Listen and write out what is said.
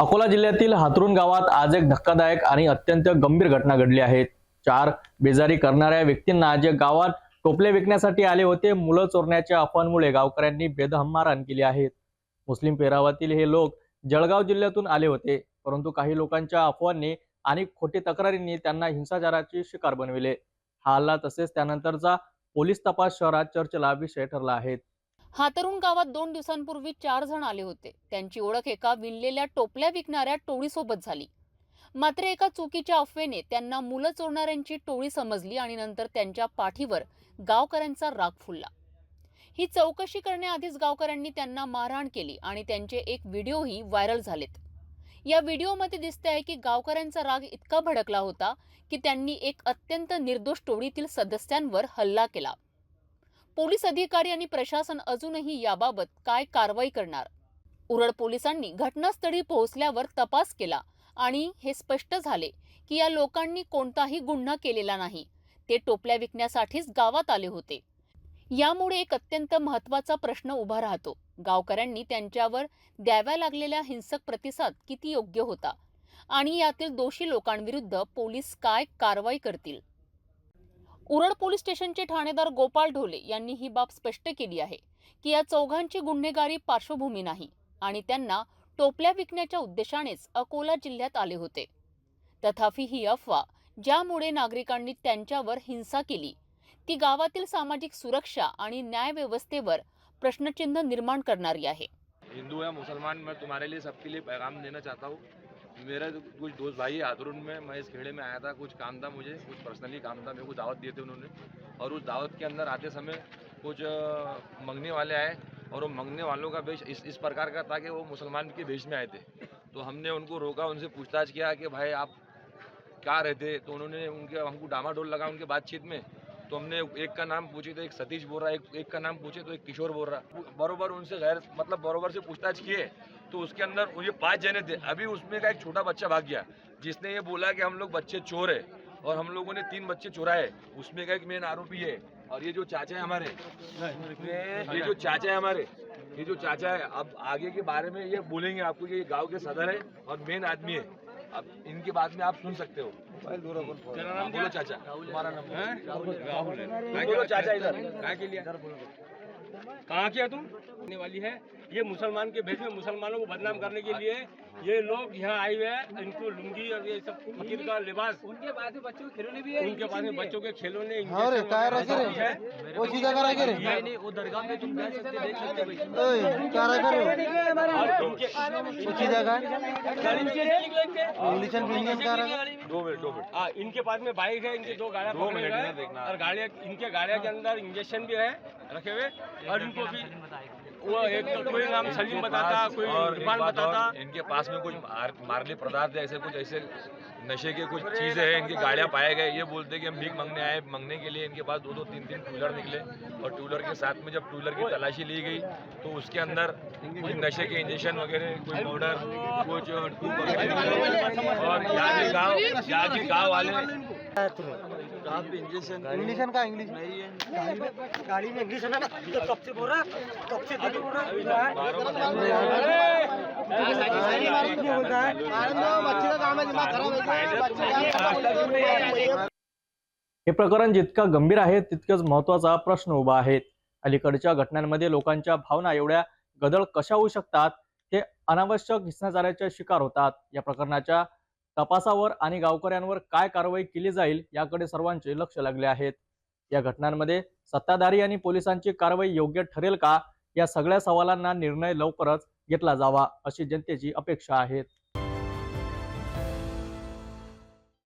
अकोला जिल्ह्यातील हातरुण गावात आज एक धक्कादायक आणि अत्यंत गंभीर घटना घडली आहे. चार बेजारी करणाऱ्या व्यक्तींना जे गावात टोपले विकण्यासाठी आले होते. मुलं चोरण्याच्या अफवांमुळे गावकऱ्यांनी बेदहम मारहाण केली आहे मुस्लिम पेरावातील हे लोक जळगाव जिल्ह्यातून आले होते परंतु काही लोकांच्या अफवांनी आणि खोटी तक्रारींनी त्यांना हिंसाचाराची शिकार बनविले. हा हल्ला तसेच त्यानंतरचा पोलीस तपास शहरात चर्चेला विषय ठरला आहे. हातरुण गावात दोन दिवसांपूर्वी चार जण आले होते. त्यांची ओळख एका विणलेल्या टोपल्या विकणाऱ्या टोळीसोबत झाली. मात्र एका चुकीच्या अफवेने त्यांना मुलं चोरणाऱ्यांची टोळी समजली आणि नंतर त्यांच्या पाठीवर गावकऱ्यांचा राग फुलला. ही चौकशी करण्याआधीच गावकऱ्यांनी त्यांना मारहाण केली आणि त्यांचे एक व्हिडिओही व्हायरल झालेत. या व्हिडिओमध्ये दिसते आहे की गावकऱ्यांचा राग इतका भडकला होता की त्यांनी एक अत्यंत निर्दोष टोळीतील सदस्यांवर हल्ला केला. पोलीस अधिकारी आणि प्रशासन अजूनही याबाबत काय कारवाई करणार? उरळ पोलिसांनी घटनास्थळी पोहोचल्यावर तपास केला आणि हे स्पष्ट झाले की या लोकांनी कोणताही गुन्हा केलेला नाही. ते टोपल्या विकण्यासाठीच गावात आले होते. यामुळे एक अत्यंत महत्त्वाचा प्रश्न उभा राहतो. गावकऱ्यांनी त्यांच्यावर द्याव्या लागलेल्या हिंसक प्रतिसाद किती योग्य होता आणि यातील दोषी लोकांविरुद्ध पोलीस काय कारवाई करतील? उरड पोलीस स्टेशनचे ठाणेदार गोपाळ ढोले यांनी ही बाब स्पष्ट केली आहे की या चौघांची गुन्हेगारी पार्श्वभूमी नाही आणि त्यांना टोपल्या विकण्याच्या उद्देशानेच अकोला जिल्ह्यात आले होते. तथापि ही अफवा ज्यामुळे नागरिकांनी त्यांच्यावर हिंसा केली ती गावातील सामाजिक सुरक्षा आणि न्याय व्यवस्थेवर प्रश्नचिन्ह निर्माण करणारी आहे. हिंदू या मुसलमान मैं तुम्हारे लिए सबके लिए पैगाम देना चाहता हूँ। मेरा कुछ दोस्त भाई हाथरुन में, मैं इस खेड़े में आया था, कुछ काम था मुझे, कुछ पर्सनली काम था, मेरे को दावत दिए थे उन्होंने। और उस दावत के अंदर आते समय कुछ मंगने वाले आए, और वो मंगने वालों का वेश इस इस प्रकार का था कि वो मुसलमान के वेश में आए थे। तो हमने उनको रोका, उनसे पूछताछ किया कि भाई आप क्या रहते? तो उन्होंने उनके, हमको डामाडोल लगा उनके बातचीत में। तो हमने एक का नाम पूछे तो एक सतीश बोल रहा एक एक का नाम पूछे तो एक किशोर बोल रहा बरोबर उनसे गैर मतलब बरोबर से पूछताछ किए तो उसके अंदर ये पाँच जने थे। अभी उसमें का एक छोटा बच्चा भाग गया, जिसने ये बोला कि हम लोग बच्चे चोर है और हम लोगों ने तीन बच्चे चुराए उसमें का एक मेन आरोपी है और ये जो चाचा है हमारे, ये जो चाचा है हमारे, ये जो चाचा है, अब आगे के बारे में ये बोलेंगे आपको ये गाँव के सदर है और मेन आदमी है। अब इनके बाद में आप सुन सकते हो। बोलो। चाचा। तुम्हारा नाम बोलो चाचा इधर। क्या के लिए? कहाँ के है तुम? आने वाली है। ये मुसलमान के भेष में मुसलमानों को बदनाम करने के लिए ये लोग यहाँ आए हुए हैं। इनको लुंगी और ये सब फकीर का लिबास। उनके पास में बच्चों के खिलौने भी है उनके पास में बच्चों के खिलौने हाँ रे, इंजेक्शन काय वगैरह रखे रे? वो सीधा करा नहीं नहीं वो दरगाह में तुम जा सकते देख सकते भाई। ओय क्या रहा करे और इनके वो सीधा का और इंग्लिश एंड इंडियन क्या रहा दो मिनट दो मिनट। हाँ, इनके पास में बाइक है इनकी दो गाड़ियाँ हैं। और गाड़ियाँ इनके गाड़ियाँ के अंदर इंजेक्शन भी है रखे हुए। और इनको भी वो एक तो कोई नाम सलीम बताता कोई इरफान बताता। इनके पास में कुछ मार, मारने पदार्थ ऐसे कुछ ऐसे नशे के कुछ चीज़ें हैं इनकी गाड़ियाँ पाए गए ये बोलते कि हम भीख मंगने आए मंगने के लिए इनके पास दो दो तीन तीन टूलर निकले और टूलर के साथ में जब टूलर की तलाशी ली गई तो उसके अंदर कुछ नशे के इंजेक्शन वगैरह कुछ पाउडर कुछ टूब वगैरह। और यहाँ के गाँव यहाँ के गाँव वाले इंग्लिश एंड का इंग्लिश गाड़ी में इंग्लिश है ना तो कब से बोल रहा कब से बोल रहा हे प्रकरण जितकं गंभीर आहे तितकंच महत्त्वाचा प्रश्न उभा आहे अलीकडच्या घटनांमध्ये लोकांच्या भावना एवढ्या गदळ कशा होऊ शकतात ते अनावश्यक हिंसाचाराच्या शिकार होतात या प्रकरणाच्या तपासावर आणि गावकऱ्यांवर काय कारवाई केली जाईल याकडे सर्वांचे लक्ष लागले आहेत. या घटनांमध्ये सत्ताधारी आणि पोलिसांची कारवाई योग्य ठरेल का? या सगळ्या सवालांना निर्णय लवकरच घेतला जावा अशी जनतेची अपेक्षा आहे.